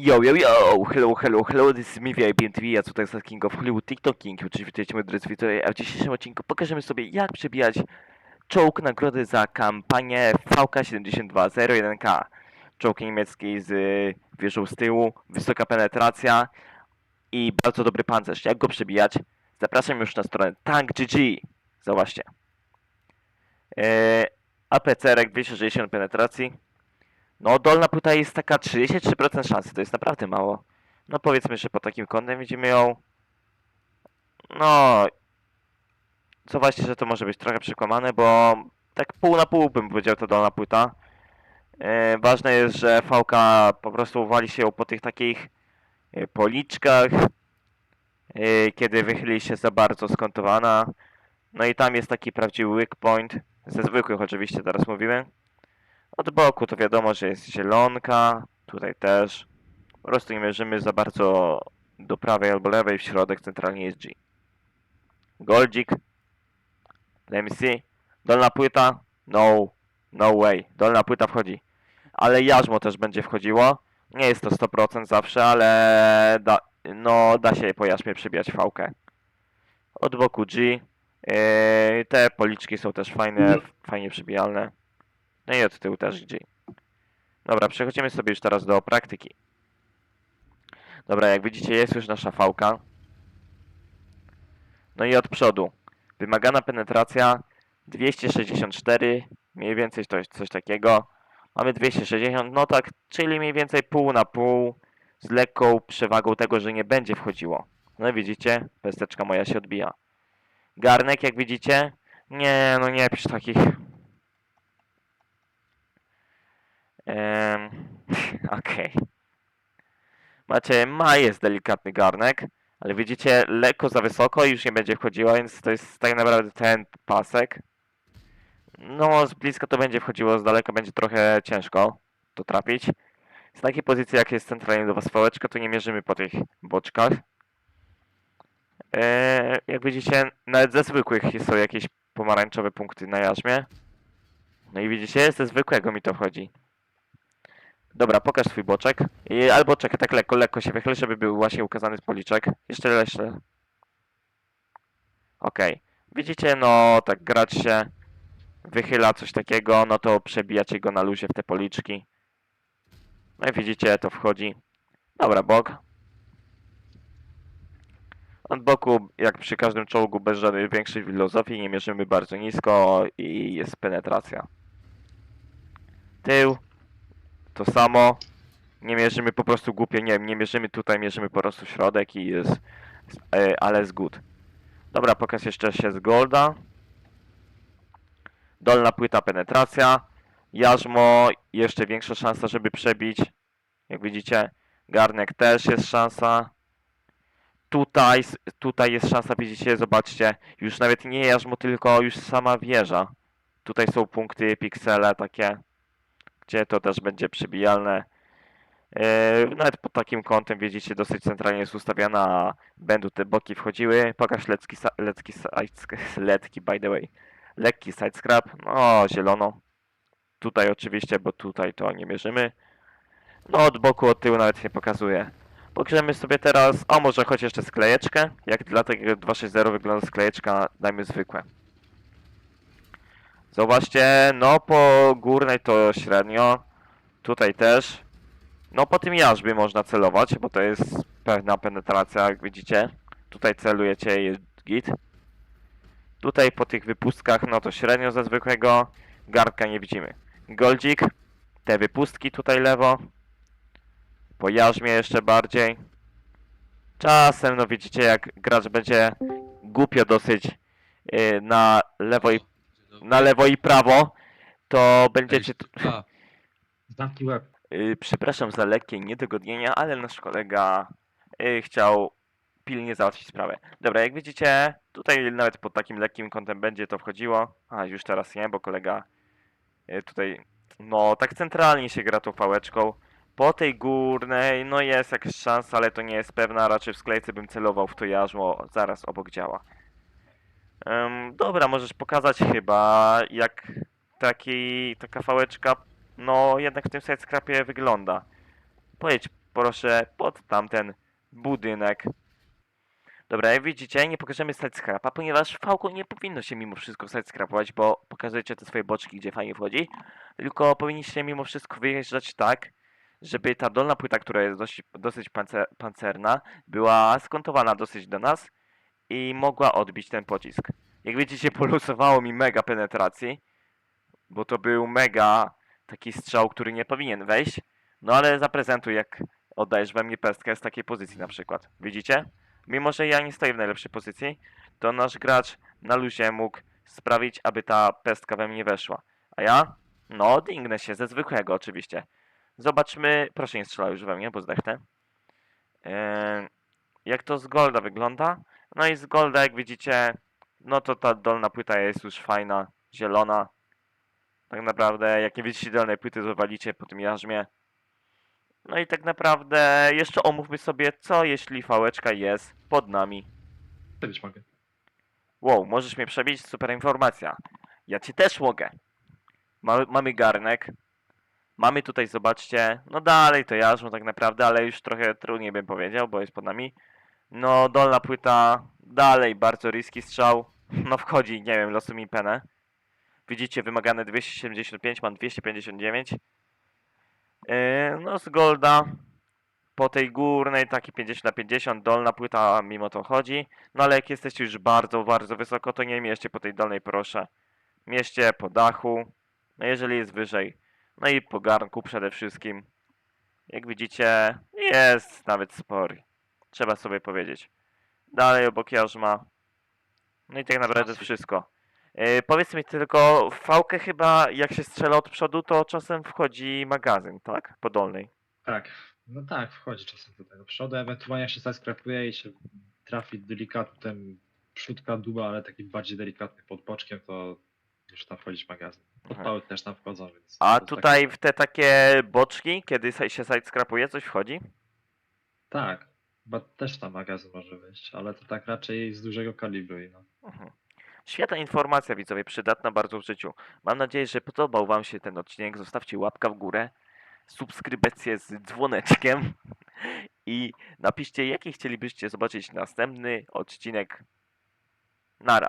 Yo, yo, yo! Hello, hello, hello, this is me, VIP TV, a tutaj jest King of Hollywood TikTok King. Oczywiście witajcie moi drodzy widzowie, a w dzisiejszym odcinku pokażemy sobie jak przebijać czołg nagrody za kampanię VK7201K. Czołg niemiecki z y, wieżą z tyłu, wysoka penetracja i bardzo dobry pancerz. Jak go przebijać? Zapraszam już na stronę TankGG. Zobaczcie. Eee, APC-rek 260 penetracji. No, dolna płyta jest taka 33% szansy, to jest naprawdę mało. No powiedzmy, że pod takim kątem widzimy ją. No. Zobaczcie, że to może być trochę przekłamane, bo tak pół na pół bym powiedział to dolna płyta. E, ważne jest, że VK po prostu wali się po tych takich e, policzkach, e, kiedy wychyli się za bardzo skontowana. No i tam jest taki prawdziwy weak point, ze zwykłych oczywiście teraz mówimy. Od boku to wiadomo, że jest zielonka, tutaj też. Po prostu nie mierzymy za bardzo do prawej albo lewej, w środek centralnie jest G. Goldzik. Let me see. Dolna płyta. No, no way. Dolna płyta wchodzi. Ale jarzmo też będzie wchodziło. Nie jest to 100% zawsze, ale da, no, da się po jarzmie przybijać fałkę. Od boku G. Yy, te policzki są też fajne, fajnie przybijalne. No i od tyłu też G. Dobra, przechodzimy sobie już teraz do praktyki. Dobra, jak widzicie jest już nasza fałka. No i od przodu. Wymagana penetracja 264, mniej więcej jest coś takiego. Mamy 260, no tak, czyli mniej więcej pół na pół z lekką przewagą tego, że nie będzie wchodziło. No i widzicie, pesteczka moja się odbija. Garnek, jak widzicie, nie, no nie pisz takich Em, Okej. Macie, ma jest delikatny garnek, ale widzicie, lekko za wysoko i już nie będzie wchodziło, więc to jest tak naprawdę ten pasek. No, z bliska to będzie wchodziło, z daleka będzie trochę ciężko to trafić. Z takiej pozycji, jak jest centralnie do was fałeczka, to nie mierzymy po tych boczkach. Eee, jak widzicie, nawet ze zwykłych są jakieś pomarańczowe punkty na jarzmie. No i widzicie, ze zwykłego mi to wchodzi. Dobra, pokaż swój boczek. I, albo czekaj, tak lekko, lekko się wychyl, żeby był właśnie ukazany z policzek. Jeszcze, jeszcze. Okej. Widzicie, no tak grać się wychyla coś takiego, no to przebijacie go na luzie w te policzki. No i widzicie, to wchodzi. Dobra, bok. Od boku, jak przy każdym czołgu, bez żadnej większej filozofii, nie mierzymy bardzo nisko i jest penetracja. Tył, to samo. Nie mierzymy po prostu głupio, nie, nie mierzymy tutaj, mierzymy po prostu środek i jest, e, ale jest good. Dobra, pokaż jeszcze się z golda. Dolna płyta penetracja. Jarzmo, jeszcze większa szansa, żeby przebić. Jak widzicie, garnek też jest szansa. Tutaj, tutaj jest szansa, widzicie, zobaczcie, już nawet nie jarzmo, tylko już sama wieża. Tutaj są punkty, piksele takie gdzie to też będzie przybijalne. Yy, nawet pod takim kątem, widzicie, dosyć centralnie jest ustawiana, a będą te boki wchodziły. Pokaż lecki, lecki, letki, by the way. Lekki side scrap, no zielono. Tutaj oczywiście, bo tutaj to nie mierzymy. No od boku, od tyłu nawet nie pokazuje. Pogrzemy sobie teraz, a może choć jeszcze sklejeczkę. Jak dla tego 260 wygląda sklejeczka, dajmy zwykłe. Zobaczcie, no po górnej to średnio. Tutaj też. No po tym jarzmie można celować, bo to jest pewna penetracja, jak widzicie. Tutaj celujecie, jest git. Tutaj po tych wypustkach, no to średnio ze zwykłego. Gardka nie widzimy. Goldzik. Te wypustki tutaj lewo. Po jarzmie jeszcze bardziej. Czasem, no widzicie, jak gracz będzie głupio dosyć yy, na lewo i na lewo i prawo, to będziecie. tu- A, Zamknij łeb. Yy, przepraszam za lekkie niedogodnienia, ale nasz kolega yy, chciał pilnie załatwić sprawę. Dobra, jak widzicie, tutaj nawet pod takim lekkim kątem będzie to wchodziło. A już teraz nie, bo kolega yy, tutaj, no tak centralnie się gra tą pałeczką. Po tej górnej, no jest jakaś szansa, ale to nie jest pewna. Raczej w sklejce bym celował w to jarzmo zaraz obok działa. Em, dobra, możesz pokazać chyba, jak taki, taka fałeczka, no jednak w tym side scrapie wygląda. Pojedź, proszę pod tamten budynek. Dobra, jak widzicie, nie pokażemy sidescrapa, ponieważ fałką nie powinno się mimo wszystko sidescrapować, bo pokazujecie te swoje boczki, gdzie fajnie wchodzi, tylko powinniście mimo wszystko wyjeżdżać tak, żeby ta dolna płyta, która jest dosyć, dosyć pance, pancerna, była skontowana dosyć do nas i mogła odbić ten pocisk. Jak widzicie, polusowało mi mega penetracji, bo to był mega taki strzał, który nie powinien wejść. No ale zaprezentuj, jak oddajesz we mnie pestkę z takiej pozycji na przykład. Widzicie? Mimo, że ja nie stoję w najlepszej pozycji, to nasz gracz na luzie mógł sprawić, aby ta pestka we mnie weszła. A ja? No, dingnę się, ze zwykłego oczywiście. Zobaczmy, proszę nie strzelaj już we mnie, bo zdechnę. Eee, jak to z Golda wygląda? No i z Golda, jak widzicie, no to ta dolna płyta jest już fajna, zielona. Tak naprawdę, jak nie widzicie dolnej płyty, zawalicie po tym jarzmie. No i tak naprawdę, jeszcze omówmy sobie, co jeśli fałeczka jest pod nami. Przebić mogę. Wow, możesz mnie przebić? Super informacja. Ja cię też mogę. Mamy, mamy garnek. Mamy tutaj, zobaczcie, no dalej to jarzmo tak naprawdę, ale już trochę trudniej bym powiedział, bo jest pod nami. No, dolna płyta, dalej bardzo riski strzał. No wchodzi, nie wiem, losu mi penę. Widzicie, wymagane 275, mam 259. Yy, no z golda po tej górnej, taki 50 na 50, dolna płyta mimo to chodzi. No ale jak jesteście już bardzo, bardzo wysoko, to nie mieście po tej dolnej proszę. Mieście po dachu, no jeżeli jest wyżej. No i po garnku przede wszystkim. Jak widzicie, jest nawet spory. Trzeba sobie powiedzieć. Dalej obok jarzma. No i tak naprawdę wszystko. Yy, powiedz mi tylko, w fałkę chyba jak się strzela od przodu, to czasem wchodzi magazyn, tak? Po dolnej. Tak. No tak, wchodzi czasem do tego przodu, ewentualnie się zaskrapuje i się trafi delikatnym przódka duba, ale taki bardziej delikatny pod boczkiem, to już tam wchodzić magazyn. Mhm. Podpały też tam wchodzą, więc... A tutaj w te takie boczki, kiedy się side skrapuje, coś wchodzi? Tak, chyba też tam magazyn może wejść, ale to tak raczej z dużego kalibru. i No. Mhm. Świetna informacja, widzowie, przydatna bardzo w życiu. Mam nadzieję, że podobał Wam się ten odcinek. Zostawcie łapka w górę, subskrypcję z dzwoneczkiem i napiszcie, jaki chcielibyście zobaczyć następny odcinek. Nara.